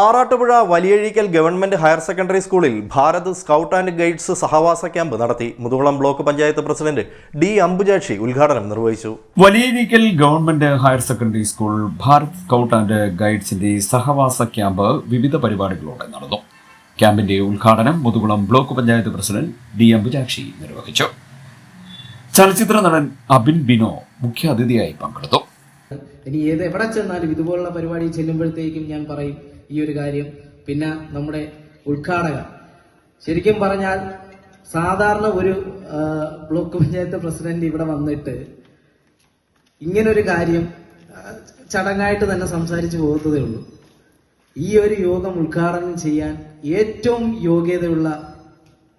Arattupuzha Valiyazhikkal government higher secondary സ്കൂളിൽ Bharat scout and guides സഹവാസ camp നടത്തി Muthukulam block panchayat president D Ambujakshi ഉദ്ഘാടനം നിർവഹിച്ചു. Valiyazhikkal government higher secondary school Bharat scout and ഗൈഡ്സിന്റെ സഹവാസ camp വിവിധ പരിപാടികളോടെ നടന്നു. ക്യാമ്പിന്റെ ഉദ്ഘാടനം Muthukulam block panchayat president D Ambujakshi നിർവഹിച്ചു. ചലച്ചിത്ര നടൻ അബിൻ ബിനോ മുഖ്യാതിഥിയായി പങ്കെടുത്തു. ഇനി ഏത് എവിടെ ചെന്നാലും ഇതുപോലുള്ള പരിപാടി ചെല്ലുമ്പോഴത്തേക്കും ഞാൻ പറയും ഈ ഒരു കാര്യം. പിന്നെ നമ്മുടെ ഉദ്ഘാടകർ ശരിക്കും പറഞ്ഞാൽ സാധാരണ ഒരു ബ്ലോക്ക് പഞ്ചായത്ത് പ്രസിഡന്റ് ഇവിടെ വന്നിട്ട് ഇങ്ങനൊരു കാര്യം ചടങ്ങായിട്ട് തന്നെ സംസാരിച്ചു പോകത്തതേ ഉള്ളൂ. ഈ ഒരു യോഗം ഉദ്ഘാടനം ചെയ്യാൻ ഏറ്റവും യോഗ്യതയുള്ള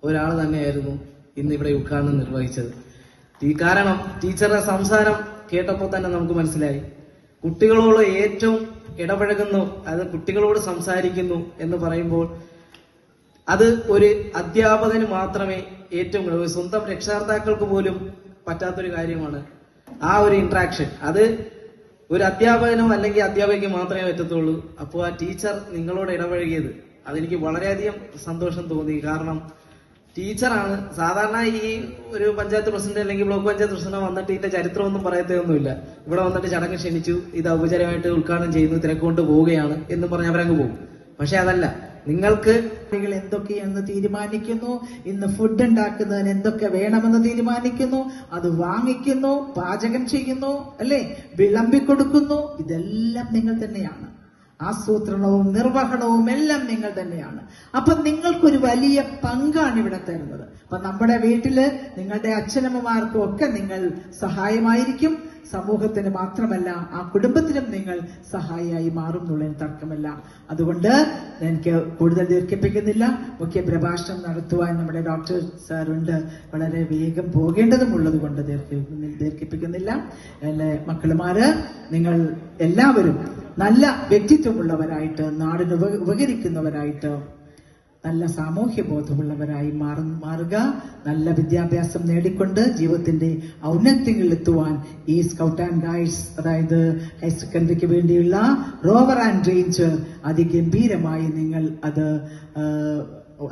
ഒരാൾ തന്നെയായിരുന്നു ഇന്ന് ഇവിടെ ഉദ്ഘാടനം നിർവഹിച്ചത്. കാരണം ടീച്ചറുടെ സംസാരം കേട്ടപ്പോൾ തന്നെ നമുക്ക് മനസ്സിലായി. കുട്ടികളോട് ഏറ്റവും ഇടപഴകുന്നു അത് കുട്ടികളോട് സംസാരിക്കുന്നു എന്ന് പറയുമ്പോൾ അത് ഒരു അധ്യാപകന് മാത്രമേ ഏറ്റവും സ്വന്തം രക്ഷകർത്താക്കൾക്ക് പോലും പറ്റാത്തൊരു കാര്യമാണ് ആ ഒരു ഇൻട്രാക്ഷൻ അത് ഒരു അധ്യാപകനും അല്ലെങ്കിൽ അധ്യാപകയ്ക്ക് മാത്രമേ പറ്റത്തുള്ളൂ. അപ്പോൾ ആ ടീച്ചർ നിങ്ങളോട് ഇടപഴകിയത്. അതെനിക്ക് വളരെയധികം സന്തോഷം തോന്നി. കാരണം ടീച്ചറാണ്. സാധാരണ ഈ ഒരു പഞ്ചായത്ത് പ്രസിഡന്റ് അല്ലെങ്കിൽ ബ്ലോക്ക് പഞ്ചായത്ത് പ്രസിഡന്റ് വന്നിട്ട് ഇതിന്റെ ചരിത്രമൊന്നും പറയത്തൊന്നുമില്ല ഇവിടെ വന്നിട്ട് ചടങ്ങ് ക്ഷണിച്ചു. ഇത് ഔപചാരികമായിട്ട് ഉദ്ഘാടനം ചെയ്യുന്നു. തിരക്കൊണ്ട് പോവുകയാണ് എന്ന് പറഞ്ഞ് അവരങ്ങ് പോകും. പക്ഷെ അതല്ല. നിങ്ങൾക്ക് നിങ്ങൾ എന്തൊക്കെയെന്ന് തീരുമാനിക്കുന്നു? ഇന്ന് ഫുഡ് ഉണ്ടാക്കുന്നതിന് എന്തൊക്കെ വേണമെന്ന് തീരുമാനിക്കുന്നു? അത് വാങ്ങിക്കുന്നു പാചകം ചെയ്യുന്നു അല്ലേ? വിളമ്പിക്കൊടുക്കുന്നു ഇതെല്ലാം നിങ്ങൾ തന്നെയാണ്. ആസൂത്രണവും നിർവഹണവും എല്ലാം നിങ്ങൾ തന്നെയാണ്. അപ്പൊ നിങ്ങൾക്കൊരു വലിയ പങ്കാണ് ഇവിടെ തരുന്നത്. അപ്പൊ നമ്മുടെ വീട്ടിൽ നിങ്ങളുടെ അച്ഛനമ്മമാർക്കും ഒക്കെ നിങ്ങൾ സഹായമായിരിക്കും. സമൂഹത്തിന് മാത്രമല്ല ആ കുടുംബത്തിനും നിങ്ങൾ സഹായിയായി മാറും എന്നുള്ളതിന് തർക്കമല്ല. അതുകൊണ്ട് എനിക്ക് കൂടുതൽ ദീർഘിപ്പിക്കുന്നില്ല. മുഖ്യ പ്രഭാഷണം നടത്തുവാൻ നമ്മുടെ ഡോക്ടർ സാറുണ്ട്. വളരെ വേഗം പോകേണ്ടതും ഉള്ളത് കൊണ്ട് ദീർഘി- ദീർഘിപ്പിക്കുന്നില്ല. എന്റെ മക്കളുമാര് നിങ്ങൾ എല്ലാവരും നല്ല വ്യക്തിത്വമുള്ളവരായിട്ട് നാടിന് ഉപ- ഉപകരിക്കുന്നവരായിട്ട് നല്ല സാമൂഹ്യ ബോധമുള്ളവരായി മാറ മാറുക. നല്ല വിദ്യാഭ്യാസം നേടിക്കൊണ്ട് ജീവിതത്തിന്റെ ഔന്നത്യങ്ങളിൽ എത്തുവാൻ ഈ സ്കൗട്ട് ആൻഡ് ഗൈഡ്സ് അതായത് ഹയർ സെക്കൻഡറിക്ക് വേണ്ടിയുള്ള റോവർ ആൻഡ് റേഞ്ച് അതിഗംഭീരമായി നിങ്ങൾ അത്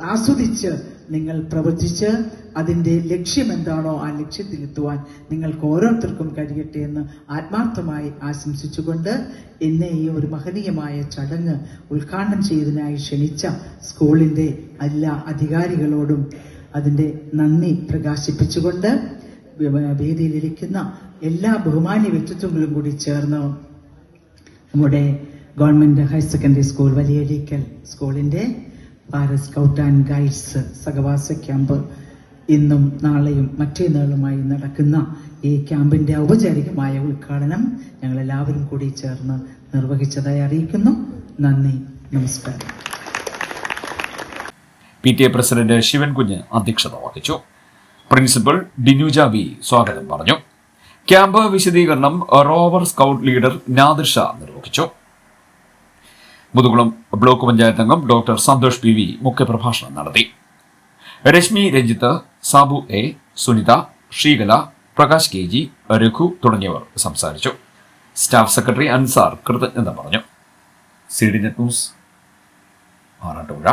ആസ്വദിച്ച് നിങ്ങൾ പ്രവചിച്ച് അതിന്റെ ലക്ഷ്യം എന്താണോ ആ ലക്ഷ്യത്തിലെത്തുവാൻ നിങ്ങൾക്ക് ഓരോരുത്തർക്കും കഴിയട്ടെ എന്ന് ആത്മാർത്ഥമായി ആശംസിച്ചുകൊണ്ട് എന്നെ ഈ ഒരു മഹനീയമായ ചടങ്ങ് ഉദ്ഘാടനം ചെയ്തതിനായി ക്ഷണിച്ച സ്കൂളിന്റെ എല്ലാ അധികാരികളോടും അതിന്റെ നന്ദി പ്രകാശിപ്പിച്ചുകൊണ്ട് വേദിയിലിരിക്കുന്ന എല്ലാ ബഹുമാന്യ വ്യക്തിത്വങ്ങളും കൂടി ചേർന്ന് നമ്മുടെ government higher secondary school Valiyazhikkal സ്കൂളിന്റെ ഭാരത് സ്കൗട്ട് ആൻഡ് ഗൈഡ്സ് സഹവാസ ക്യാമ്പ് ഇന്നും നാളെയും മറ്റേന്നാളുമായി നടക്കുന്ന ഈ ക്യാമ്പിന്റെ ഔപചാരികമായ ഉദ്ഘാടനം ഞങ്ങൾ എല്ലാവരും കൂടി ചേർന്ന് നിർവഹിച്ചതായി അറിയിക്കുന്നു. നന്ദി. നമസ്കാരം. P T A president Shivankunju അധ്യക്ഷത വഹിച്ചു. പ്രിൻസിപ്പൽ ഡിനുജ വി സ്വാഗതം പറഞ്ഞു. ക്യാമ്പ് വിശദീകരണം റോവർ സ്കൗട്ട് ലീഡർ നാദിർഷ നിർവഹിച്ചു. മുതുകുളം ബ്ലോക്ക് പഞ്ചായത്ത് അംഗം ഡോക്ടർ സന്തോഷ് പി വി മുഖ്യപ്രഭാഷണം നടത്തി. Reshmi Ranjith Sabu A Sunitha Sreekala Prakash K G Raghu തുടങ്ങിയവർ സംസാരിച്ചു. സ്റ്റാഫ് സെക്രട്ടറി അൻസാർ കൃതജ്ഞത പറഞ്ഞു. C D net news Arattupuzha.